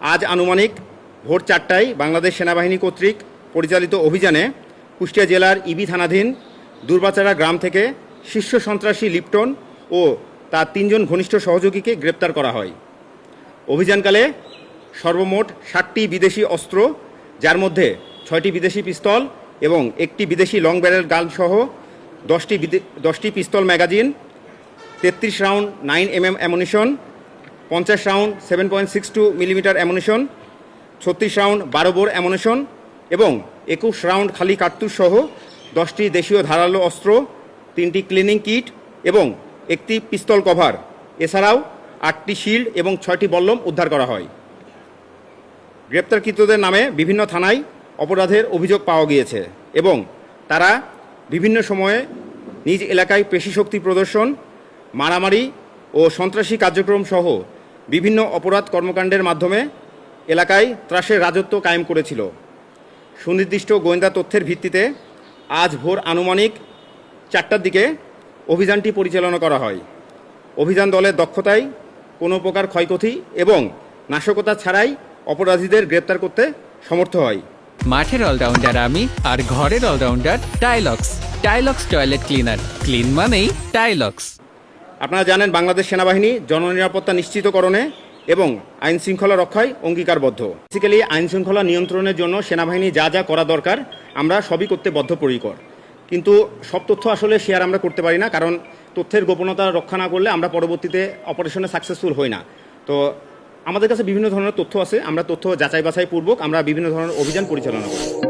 আজ আনুমানিক ভোর চারটায় বাংলাদেশ সেনাবাহিনী কর্তৃক পরিচালিত অভিযানে কুষ্টিয়া জেলার ইবি থানাধীন দুর্বাচারা গ্রাম থেকে শীর্ষ সন্ত্রাসী লিপ্টন ও তার তিনজন ঘনিষ্ঠ সহযোগীকে গ্রেপ্তার করা হয়। অভিযানকালে সর্বমোট ষাটটি বিদেশি অস্ত্র, যার মধ্যে ছয়টি বিদেশি পিস্তল এবং একটি বিদেশি লং ব্যারেল গান সহ দশটি দশটি পিস্তল ম্যাগাজিন, তেত্রিশ round nine M M ammunition পঞ্চাশ round seven point six two millimetre ammunition ছত্রিশ রাউন্ড, বারো বোর অ্যামুনিশন এবং একুশ রাউন্ড খালি কার্তুজ সহ দশটি দেশীয় ধারালো অস্ত্র, তিনটি ক্লিনিং কিট এবং একটি পিস্তল কভার এছাড়াও আটটি শিল্ড এবং ছয়টি বল্লম উদ্ধার করা হয়। গ্রেপ্তারকৃতদের নামে বিভিন্ন থানায় অপরাধের অভিযোগ পাওয়া গিয়েছে এবং তারা বিভিন্ন সময়ে নিজ এলাকায় পেশি প্রদর্শন, মারামারি ও সন্ত্রাসী কার্যক্রম সহ বিভিন্ন অপরাধ কর্মকাণ্ডের মাধ্যমে এলাকায় ত্রাসের রাজত্ব কায়েম করেছিল। সুনির্দিষ্ট গোয়েন্দা তথ্যের ভিত্তিতে আজ ভোর আনুমানিক চারটার দিকে অভিযানটি পরিচালনা করা হয়। অভিযান দলের দক্ষতায় কোনো প্রকার ক্ষয়ক্ষতি এবং নাশকতা ছাড়াই অপরাধীদের গ্রেপ্তার করতে সমর্থ হয়। মাঠের অলরাউন্ডার আমি আর ঘরের all rounder Tylox. Tylox toilet cleaner. Clean মানেই টাইলক্স। আপনারা জানেন বাংলাদেশ সেনাবাহিনী জননিরাপত্তা নিশ্চিতকরণে এবং আইন শৃঙ্খলা রক্ষায় অঙ্গীকারবদ্ধ। বেসিক্যালি আইন শৃঙ্খলা নিয়ন্ত্রণের জন্য সেনাবাহিনী যা যা করা দরকার, আমরা সবই করতে বদ্ধপরিকর। কিন্তু সব তথ্য আসলে শেয়ার আমরা করতে পারি না, কারণ তথ্যের গোপনতা রক্ষা না করলে আমরা পরবর্তীতে অপারেশনে সাকসেসফুল হই না। তো আমাদের কাছে বিভিন্ন ধরনের তথ্য আছে, আমরা তথ্য যাচাই বাছাই পূর্বক আমরা বিভিন্ন ধরনের অভিযান পরিচালনা করি।